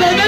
Baby!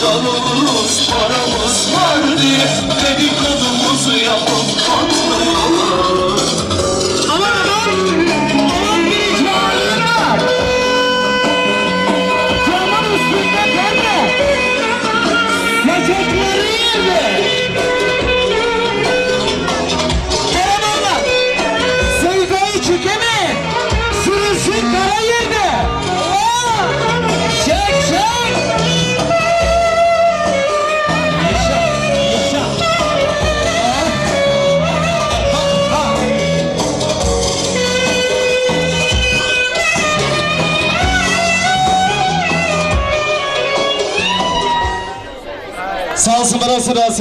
çalınız paramız var diye Dedikodumuzu yapıp konuşuyoruz nossa mudança da.